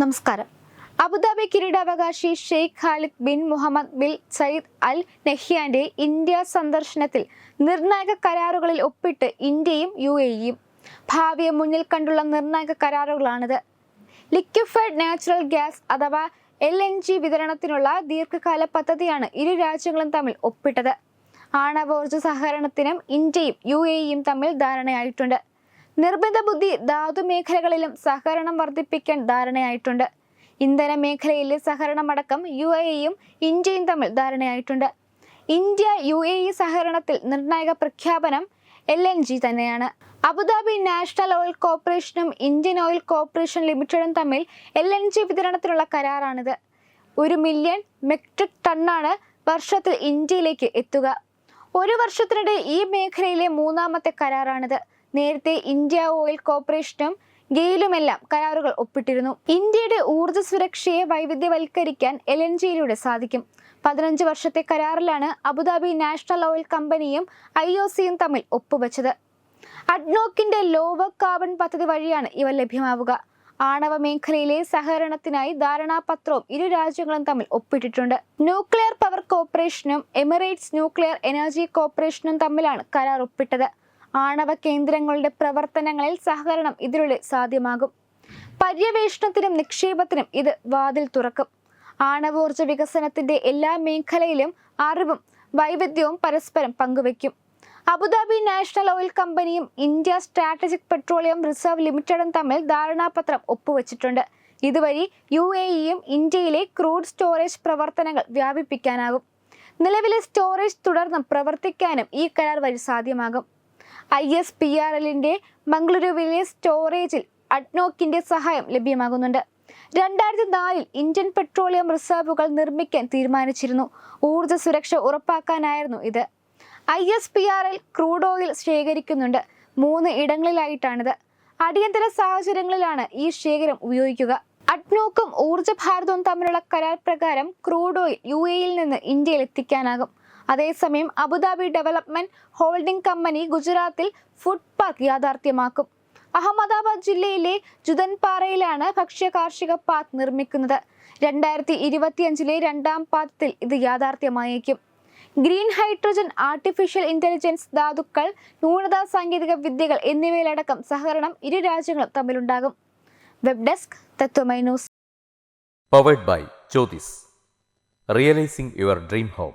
നമസ്കാരം. അബുദാബി കിരീടാവകാശി Sheikh Khalid bin Mohammed bin Zayed Al നെഹ്യാന്റെ India സന്ദർശനത്തിൽ നിർണായക കരാറുകളിൽ ഒപ്പിട്ട് ഇന്ത്യയും യു എയും ഭാവിയെ മുന്നിൽ കണ്ടുള്ള നിർണായക കരാറുകളാണിത്. ലിക്വിഫൈഡ് നാച്ചുറൽ ഗ്യാസ് അഥവാ എൽ എൻ ജി വിതരണത്തിനുള്ള ദീർഘകാല പദ്ധതിയാണ് ഇരു രാജ്യങ്ങളും തമ്മിൽ ഒപ്പിട്ടത്. ആണവോർജ സഹകരണത്തിനും ഇന്ത്യയും യു എയും തമ്മിൽ ധാരണയായിട്ടുണ്ട്. നിർബന്ധ ബുദ്ധി ധാതു മേഖലകളിലും സഹകരണം വർദ്ധിപ്പിക്കാൻ ധാരണയായിട്ടുണ്ട്. ഇന്ധന മേഖലയിലെ സഹകരണമടക്കം യു എ ഇയും ഇന്ത്യയും തമ്മിൽ ധാരണയായിട്ടുണ്ട്. ഇന്ത്യ യു എ ഇ സഹകരണത്തിൽ നിർണായക പ്രഖ്യാപനം എൽ എൻ ജി തന്നെയാണ്. അബുദാബി നാഷണൽ ഓയിൽ കോർപ്പറേഷനും ഇന്ത്യൻ ഓയിൽ കോർപ്പറേഷൻ ലിമിറ്റഡും തമ്മിൽ എൽ എൻ ജി വിതരണത്തിനുള്ള കരാറാണിത്. ഒരു മില്യൺ മെട്രിക് ടണ്ണാണ് വർഷത്തിൽ ഇന്ത്യയിലേക്ക് എത്തുക. ഒരു വർഷത്തിനിടെ ഈ മേഖലയിലെ മൂന്നാമത്തെ കരാറാണിത്. നേരത്തെ ഇന്ത്യ ഓയിൽ കോർപ്പറേഷനും ഗെയിലുമെല്ലാം കരാറുകൾ ഒപ്പിട്ടിരുന്നു. ഇന്ത്യയുടെ ഊർജ സുരക്ഷയെ വൈവിധ്യവൽക്കരിക്കാൻ എൽ എൻ ജിയിലൂടെ സാധിക്കും. പതിനഞ്ച് വർഷത്തെ കരാറിലാണ് അബുദാബി നാഷണൽ ഓയിൽ കമ്പനിയും ഐ ഒ സിയും തമ്മിൽ ഒപ്പുവെച്ചത്. അഡ്നോക്കിന്റെ ലോവർ കാർബൺ പദ്ധതി വഴിയാണ് ഇവ ലഭ്യമാവുക. ആണവ മേഖലയിലെ സഹകരണത്തിനായി ധാരണാപത്രവും ഇരു രാജ്യങ്ങളും തമ്മിൽ ഒപ്പിട്ടിട്ടുണ്ട്. ന്യൂക്ലിയർ പവർ കോർപ്പറേഷനും എമിറേറ്റ്സ് ന്യൂക്ലിയർ എനർജി കോർപ്പറേഷനും തമ്മിലാണ് കരാർ ഒപ്പിട്ടത്. ആണവ കേന്ദ്രങ്ങളുടെ പ്രവർത്തനങ്ങളിൽ സഹകരണം ഇതിലൂടെ സാധ്യമാകും. പര്യവേഷണത്തിനും നിക്ഷേപത്തിനും ഇത് വാതിൽ തുറക്കും. ആണവോർജ വികസനത്തിന്റെ എല്ലാ മേഖലയിലും അറിവും വൈവിധ്യവും പരസ്പരം പങ്കുവയ്ക്കും. അബുദാബി നാഷണൽ ഓയിൽ കമ്പനിയും ഇന്ത്യ സ്ട്രാറ്റജിക് പെട്രോളിയം റിസർവ് ലിമിറ്റഡും തമ്മിൽ ധാരണാപത്രം ഒപ്പുവച്ചിട്ടുണ്ട്. ഇതുവഴി യു എ ഇയും ഇന്ത്യയിലെ ക്രൂഡ് സ്റ്റോറേജ് പ്രവർത്തനങ്ങൾ വ്യാപിപ്പിക്കാനാകും. നിലവിലെ സ്റ്റോറേജ് തുടർന്നും പ്രവർത്തിക്കാനും ഈ കരാർ വഴി സാധ്യമാകും. ഐ എസ് പി ആർ എല്ലിന്റെ മംഗളൂരുവിലെ സ്റ്റോറേജിൽ അഡ്നോക്കിന്റെ സഹായം ലഭ്യമാകുന്നുണ്ട്. രണ്ടായിരത്തി നാലിൽ ഇന്ത്യൻ പെട്രോളിയം റിസർവുകൾ നിർമ്മിക്കാൻ തീരുമാനിച്ചിരുന്നു. ഊർജ സുരക്ഷ ഉറപ്പാക്കാനായിരുന്നു ഇത്. I S P R L crude oil ശേഖരിക്കുന്നുണ്ട്. മൂന്ന് ഇടങ്ങളിലായിട്ടാണിത്. അടിയന്തര സാഹചര്യങ്ങളിലാണ് ഈ ശേഖരം ഉപയോഗിക്കുക. അഡ്നോക്കും ഊർജ ഭാരതവും തമ്മിലുള്ള കരാർ പ്രകാരം ക്രൂഡ് ഓയിൽ യു എയിൽ നിന്ന് ഇന്ത്യയിൽ എത്തിക്കാനാകും. അതേസമയം Abu Dhabi development holding company ഗുജറാത്തിൽ ഫുഡ് പാർക്ക് യാഥാർത്ഥ്യമാക്കും. അഹമ്മദാബാദ് ജില്ലയിലെ ജുദൻപാറയിലാണ് ഭക്ഷ്യ കാർഷിക പാർക്ക് നിർമ്മിക്കുന്നത്. രണ്ടായിരത്തി ഇരുപത്തിയഞ്ചിലെ രണ്ടാം പാദത്തിൽ ഇത് യാഥാർത്ഥ്യമായേക്കും. ഗ്രീൻ ഹൈഡ്രജൻ ആർട്ടിഫിഷ്യൽ ഇന്റലിജൻസ് ധാതുക്കൾ ന്യൂനതാ സാങ്കേതിക വിദ്യകൾ എന്നിവയിലടക്കം സഹകരണം ഇരു രാജ്യങ്ങളും തമ്മിലുണ്ടാകും. Web desk Tatwamayi news. Powered by Jyothis realising your dream home